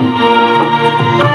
Música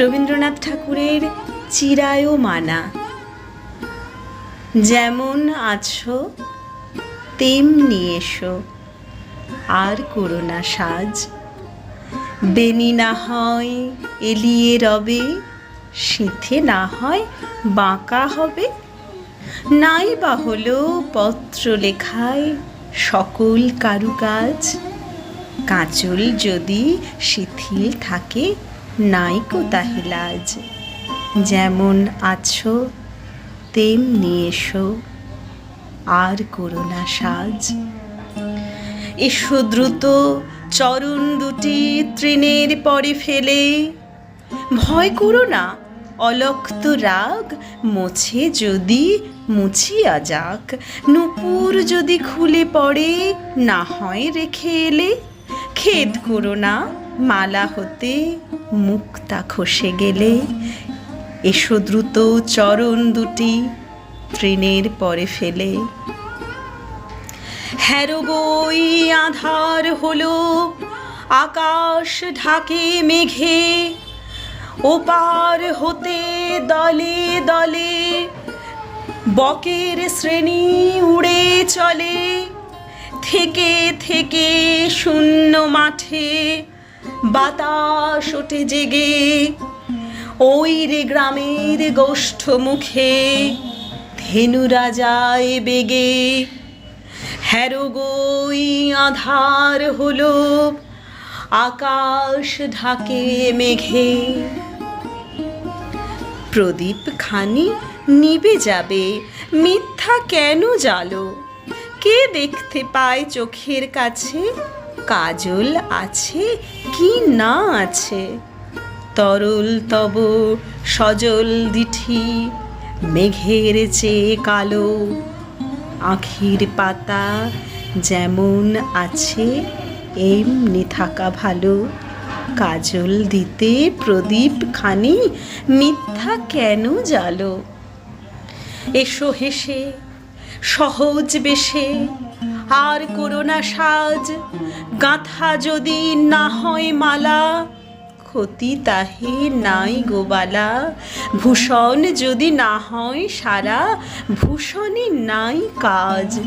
Rabindranath ঠাকুরের চিরায় মানা যেমন আছো, তেমনি এসো, আর করো না সাজ। বেনি না হয় এলিয়ে রবে, সিথে না হয় বাঁকা হবে। নাই বা হলো পত্র লেখায় সকল কারুকাজ। কাঁচল যদি শিথিল থাকে নাইকো তাহে লাজ যেমন আছো, তেমনি এসো, আর করো না সাজ। এসো দ্রুত, চরণ দুটি তৃণের পরে ফেলে। ভয় করো না, অলক্ত রাগ, মোছে যদি মুছিয়া যাক। নুপুর যদি খুলে পড়ে, না হয় রেখে এলে। খেদ করো না মালা হতে মুক্তা খসে গেলে। এসো দ্রুত চরণ দুটি তৃণের পরে ফেলে। হ্যারো বই আধার হলো আকাশ ঢাকে মেঘে। ওপার হতে দলে দলে বকের শ্রেণি উড়ে চলে। থেকে থেকে শূন্য মাঠে বাতাস ওঠে জেগে, ওই রে গ্রামের গোষ্ঠ মুখে ধেনুরা যায় বেগে। হ্যারো গই আধার হলো আকাশ ঢাকে মেঘে। প্রদীপ খানি নিবে যাবে, মিথ্যা কেন জালো? কে দেখতে পায় চোখের কাছে? কাজল আছে কি না আছে? তরল তব সজল দিঠি, মেঘের চেয়ে কালো, আখির পাতা যেমন আছে এমনি থাকা ভালো। কাজল দিতে প্রদীপ খানি মিথ্যা কেন জালো? এসো হেসে, সহজ বেশে, আর করোনা সাজ গাঁথা যদি না হয় মালা, ক্ষতি তাহে নাই গোবালা ভূষণ যদি না হয় সারা, ভূষণে নাই কাজ।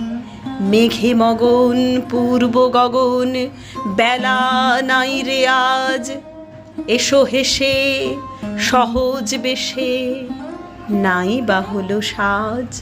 মেঘে মগন, পূর্ব গগন, বেলা নাই রে আজ। এসো হেসে, সহজ বেশে, নাই বা হলো সাজ।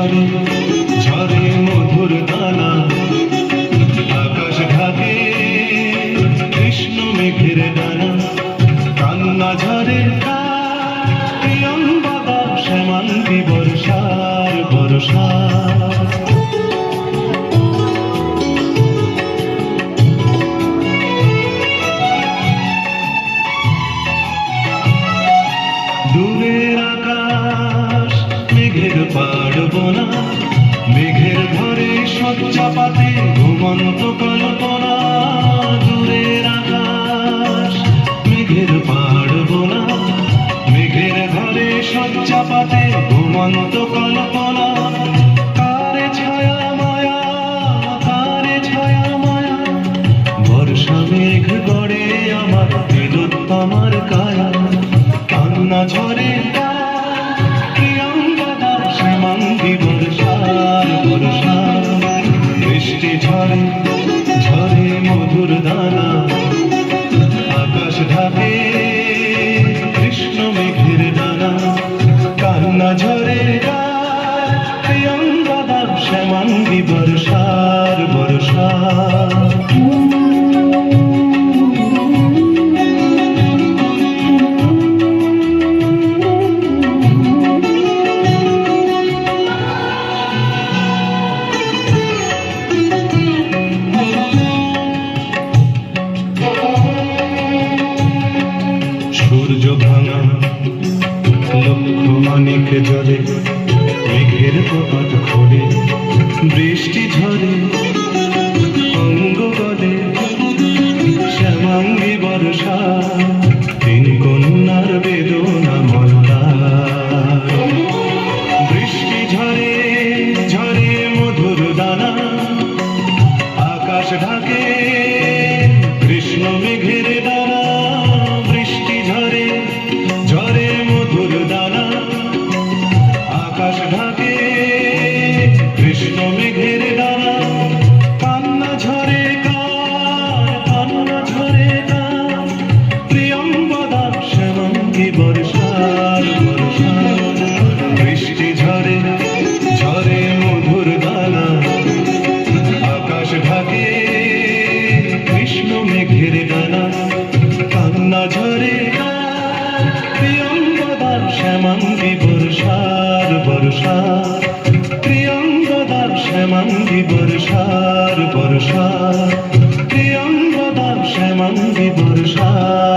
ঝরে ঝরে মধুর দানা। আকাশ ঘাটে কৃষ্ণ মেঘের ডানা। কান্না ঝরে মেঘের ধরে শয্যা পাতে ঘুমন্ত কল্পনা দূরের দুষ্ট মেঘের দ্বারা কান্না ঝরে কার কান্না ঝরে কার প্রিয়ম্বদা শ্যামঙ্গি বর্ষার বৃষ্টি ঝরে ঝরে মধুর দানা আকাশ ঢাকে কৃষ্ণ মেঘের বর্ষা